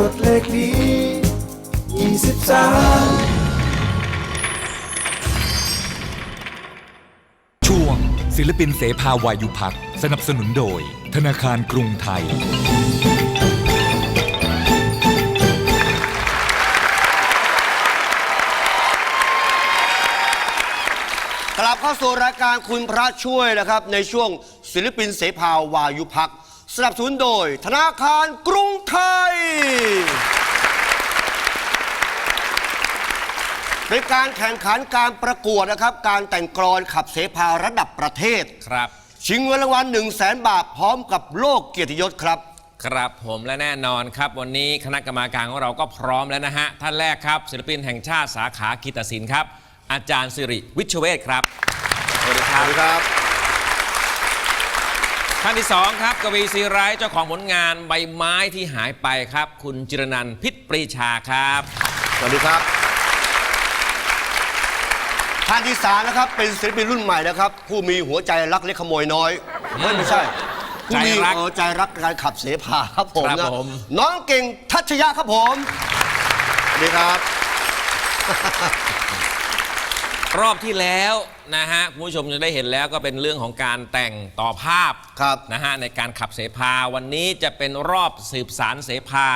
กดเลขนี้23 ช่วง ศิลปินเสภาวายุพัก สนับสนุนโดย ธนาคารกรุงไทย กลับเข้าสู่รายการคุณพระช่วยนะครับ ในช่วงศิลปินเสภาวายุพัก สนับสนุนโดยธนาคารกรุงไทย เป็นการแข่งขันการประกวดนะครับ การแต่งกลอนขับเสภาระดับประเทศ ครับ ชิงเงินรางวัล1 0 0 0 0แบาทพร้อมกับโลกเกียรติยศครับ ครับผมและแน่นอนครับ วันนี้คณะกรรมการของเราก็พร้อมแล้วนะฮะ ท่านแรกครับ ศิลปินแห่งชาติสาขากีตศิลป์ครับ อาจารย์สิริวิชเวศครับสวัสดีครับครับ ท่านที่สองครับกวีศรีไร้เจ้าของผลงานใบไม้ที่หายไปครับ คุณจิรนันท์พิษปรีชาครับ สวัสดีครับ ท่านที่สามนะครับ เป็นศิลปินรุ่นใหม่นะครับ ผู้มีหัวใจรักเล็กขโมยน้อยไม่ไม่ใช่ ผู้มีใจรักเออใจรักการขับเสพาครับผมครับนะผม น้องเก่งทัชยะครับผมสวัสดีครับ รอบที่แล้วนะฮะคุณผู้ชมจะได้เห็นแล้วก็เป็นเรื่องของการแต่งต่อภาพครับนะฮะในการขับเสพาวันนี้จะเป็นรอบสืบสารเสพา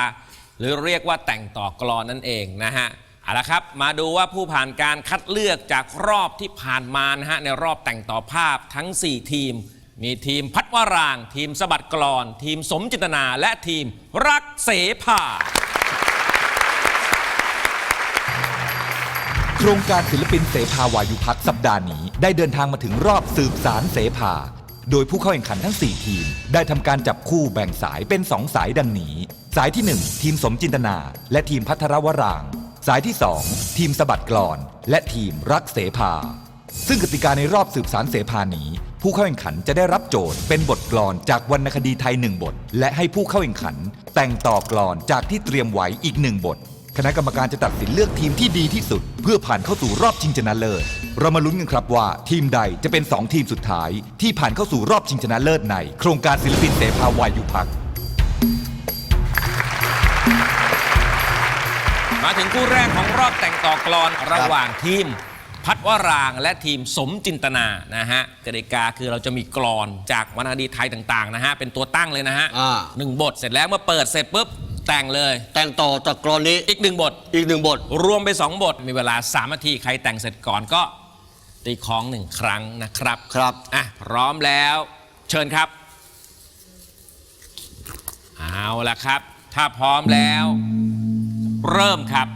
หรือเรียกว่าแต่งต่อกลอนนั่นเองนะฮะเอาละครับมาดูว่าผู้ผ่านการคัดเลือกจากรอบที่ผ่านมานะฮะในรอบแต่งต่อภาพทั้ง 4 ทีม มีทีมพัดวาราง ทีมสะบัดกลอน ทีมสมจินตนาและทีมรักเสภา โครงการศิลปินเสภาวายุพักสัปดาห์นี้ ได้เดินทางมาถึงรอบสืบสารเสภา โดยผู้เข้าแข่งขันทั้ง 4 ทีม ได้ทำการจับคู่แบ่งสายเป็น 2 สายดังนี้ สายที่ 1 ทีมสมจินตนา และทีมพัทรวราง สายที่ 2 ทีมสะบัดกลอน และทีมรักเสภา ซึ่งกติกาในรอบสืบสารเสภานี้ ผู้เข้าแข่งขันจะได้รับโจทย์เป็นบทกลอนจากวรรณคดีไทยหนึ่งบท และให้ผู้เข้าแข่งขัน แต่งต่อกลอนจากที่เตรียมไว้อีกหนึ่งบท คณะกรรมการจะตัดสินเลือกทีมที่ดีที่สุด เพื่อผ่านเข้าสู่รอบชิงชนะเลิศ เรามาลุ้นกันครับว่า ทีมใดจะเป็น 2 ทีมสุดท้าย ที่ผ่านเข้าสู่รอบชิงชนะเลิศใน โครงการศิลปินเสภาวายุพัก มาถึงคู่แรกของรอบแต่งต่อกลอนระหว่างทีม พัดวรางค์และทีมสมจินตนานะฮะกติกาคือเราจะมีกลอนจากวรรณคดีไทยต่างๆนะฮะเป็นตัวตั้งเลยนะฮะอ่า หนึ่งบทเสร็จแล้วเมื่อเปิดเสร็จปุ๊บ แต่งเลย แต่งต่อจากกรอนนี้อีกหนึ่งบท อีกหนึ่งบท รวมไป 2 บท มีเวลา3นาที ใครแต่งเสร็จก่อนก็ตีคล้องหนึ่งครั้งนะครับ ครับ อะ พร้อมแล้ว เชิญครับ เอาละครับ ถ้าพร้อมแล้ว เริ่มครับ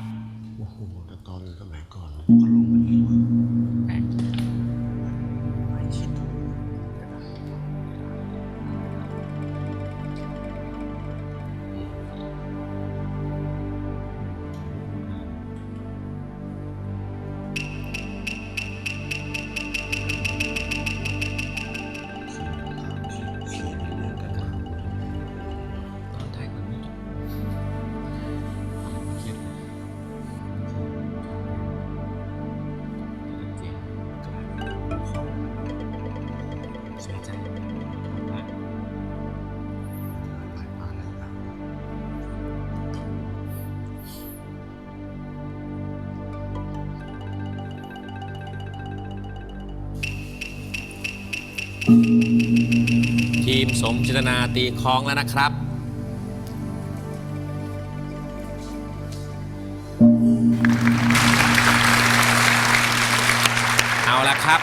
ทีมสมจินตนาตีคล้องแล้วนะครับ เอาละครับ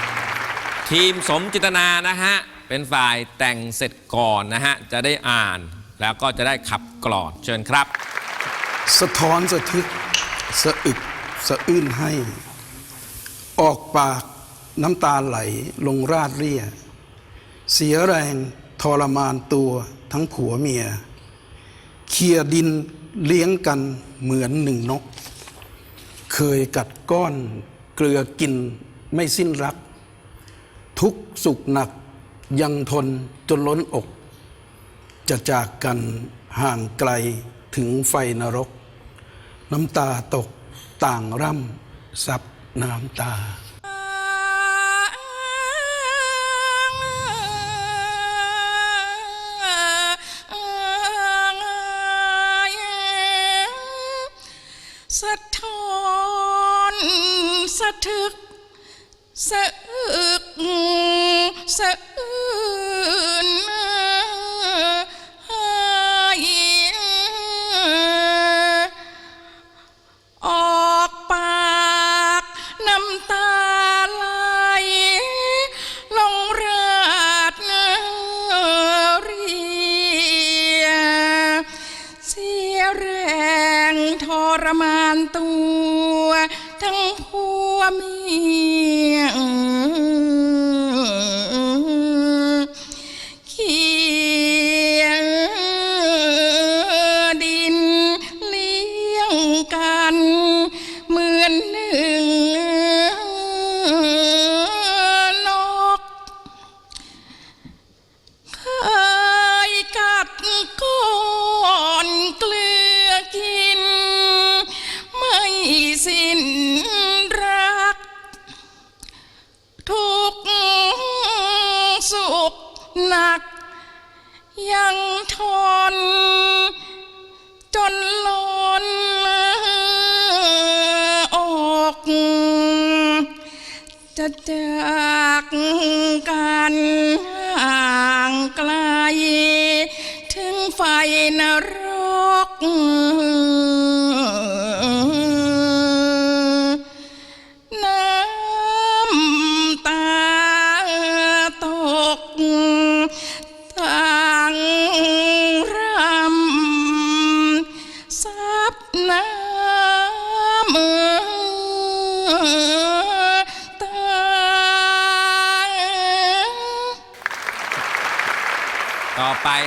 ทีมสมจินตนานะฮะ เป็นฝ่ายแต่งเสร็จก่อนนะฮะ จะได้อ่านแล้วก็จะได้ขับกลอนเชิญครับ สะท้อนสะทึกสะอึกสะอื้นให้ ออกปากน้ำตาไหลลงราดเรีย เสียแรงทรมานตัวทั้งผัวเมีย เคลียดินเลี้ยงกันเหมือนหนึ่งนก เคยกัดก้อนเกลือกินไม่สิ้นรัก ทุกสุขหนักยังทนจนล้นอก จะจากกันห่างไกลถึงไฟนรก น้ำตาตกต่างร่ำซับน้ำตา สะท้อนสะทึก สะ หนัก ยังทน จนล้นอก จะจากกันห่างไกล ถึงไฟนรก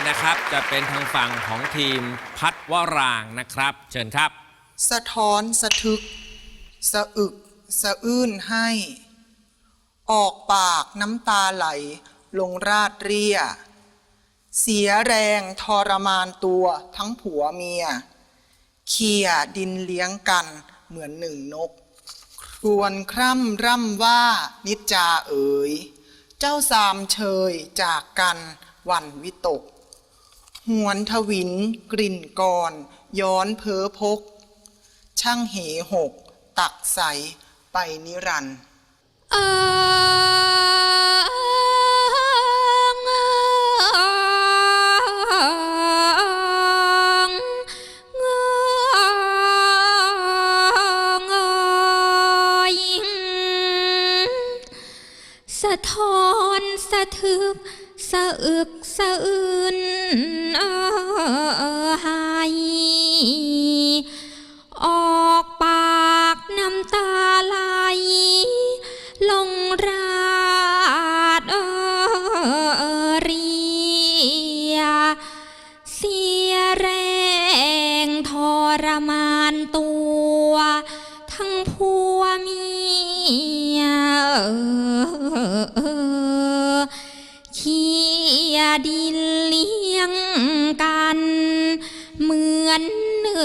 นะครับ จะเป็นทางฝั่งของทีมพัดวรางนะครับ เชิญครับ สะท้อนสะทึก สะอึก สะอื้นให้ ออกปากน้ำตาไหล ลงราดเรีย เสียแรงทรมานตัวทั้งผัวเมีย เขี่ยดินเลี้ยงกันเหมือนหนึ่งนก ครวนคร่ำร่ำว่านิจจาเอ๋ย เจ้าสามเชยจากกันวันวิตก หวนทวินกลิ่นกร ย้อนเพ้อพก ช่างเหหก ตักใส ไปนิรันดร์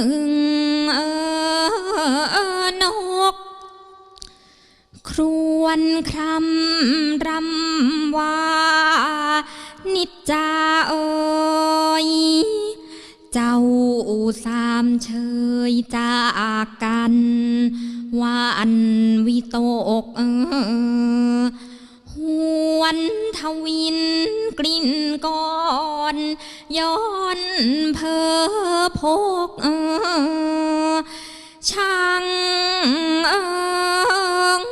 นึ่งนก ครวนครำรำว่านิจจาเอ่ยเจ้าสามเชยจากกันวันวิตกเออ วนทวินกลิ่นก่อนย้อนเพอพกเออช่างเอิง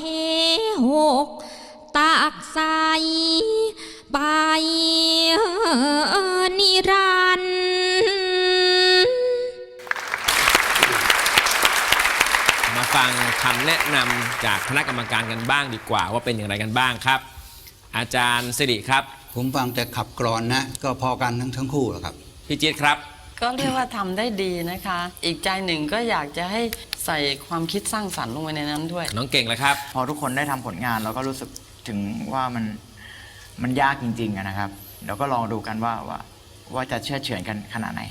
เฮหกตากใสไปนิรันดร์มาฟังคำแนะนำ จากคณะกรรมการกันบ้างดีกว่า ว่าเป็นอย่างไรกันบ้างครับ อาจารย์สิริครับ ผมฟังแต่ขับกรอนนะ ก็พอกันทั้งทั้งคู่แหละครับ พี่จี๊ดครับ ก็เรียกว่าทำได้ดีนะคะ อีกใจหนึ่งก็อยากจะให้ใส่ความคิดสร้างสรรค์ลงไปในนั้นด้วย น้องเก่งแล้วครับ พอทุกคนได้ทำผลงานเราก็รู้สึกถึงว่ามันมันยากจริงๆอะนะครับเดี๋ยวก็ลองดูกันว่าว่าว่าจะเชื่อเฉือนกันขนาดไหน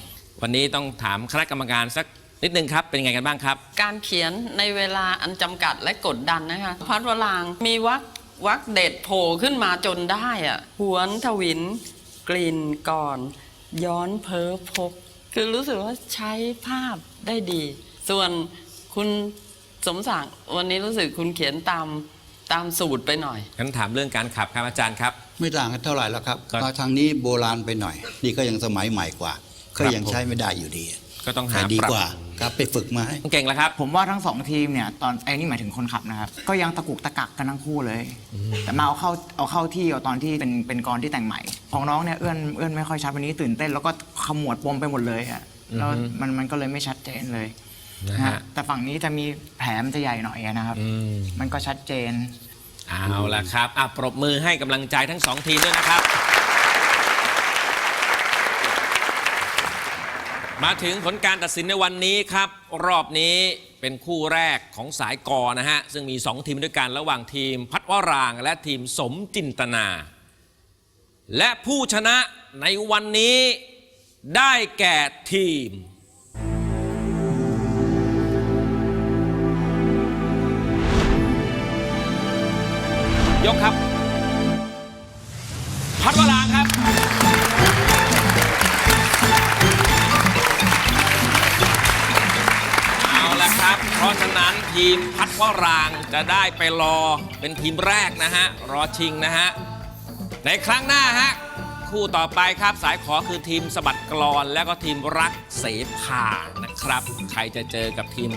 วันนี้ต้องถามคณะกรรมการสัก นิดนึงครับ เป็นยังไงกันบ้างครับ การเขียนในเวลาอันจำกัดและกดดันนะคะพัดวรางค์มีวักวักเด็ดโผล่ขึ้นมาจนได้อะหวนทวิน กลิ่นก่อน ย้อนเพ้อพก คือรู้สึกว่าใช้ภาพได้ดี ส่วนคุณสมศักดิ์วันนี้รู้สึกคุณเขียนตามตามสูตรไปหน่อย งั้นถามเรื่องการขับครับอาจารย์ครับ ไม่ต่างกันเท่าไหร่แล้วครับครับก็ทางนี้โบราณไปหน่อย นี่ก็ยังสมัยใหม่กว่า ก็ยังใช้ไม่ได้อยู่ดี ก็ต้องหาแต่ดีปรับกว่าครับไปฝึกมาให้เก่งแล้วครับ ผมว่าทั้งสองทีมเนี่ยตอนไอ้นี่หมายถึงคนขับนะครับ ก็ยังตะกุกตะกักกันทั้งคู่เลย แต่มาเอาเข้าเอาเข้าที่เอาตอนที่เป็นเป็นกรที่แต่งใหม่ ของน้องเนี่ยเอื้อนเอื้อนไม่ค่อยชัดวันนี้ตื่นเต้นแล้วก็ขมวดปมไปหมดเลยอะแล้วมันมันก็เลยไม่ชัดเจนเลยนะนะฮะฮะแต่ฝั่งนี้จะมีแผลมันจะใหญ่หน่อยอะนะครับอืมมันก็ชัดเจน เอาละครับอะปรบมือให้กำลังใจทั้งสองทีมด้วยนะครับ มาถึงผลการตัดสินในวันนี้ครับ รอบนี้เป็นคู่แรกของสายกอนะฮะ ซึ่งมี 2 ทีมด้วยกันระหว่างทีมพัดวราง และทีมสมจินตนา และผู้ชนะในวันนี้ได้แก่ทีม ยกครับ พัดวราง ค์ครับเอาละครับ เพราะฉะนั้นทีมพัดวรางค์จะได้ไปรอเป็นทีมแรกนะฮะ รอชิงนะฮะ ในครั้งหน้าฮะ คู่ต่อไปครับสายขอคือทีมสะบัดกรอนและก็ทีมรักเสภานะครับ ใครจะเจอกับทีม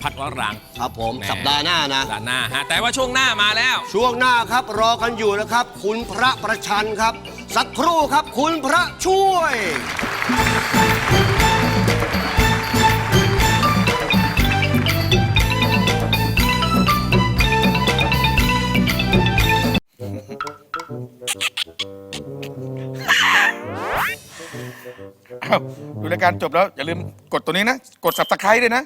พัดวรางค์ครับผมแหสัปดาห์หน้านะ สัปดาห์หน้าฮะแต่ว่าช่วงหน้ามาแล้ว ช่วงหน้าครับรอกันอยู่นะครับ คุณพระประชันครับ สักครู่ครับคุณพระช่วย การจบแล้ว อย่าลืมกดตัวนี้นะ กด subscribe ด้วยนะ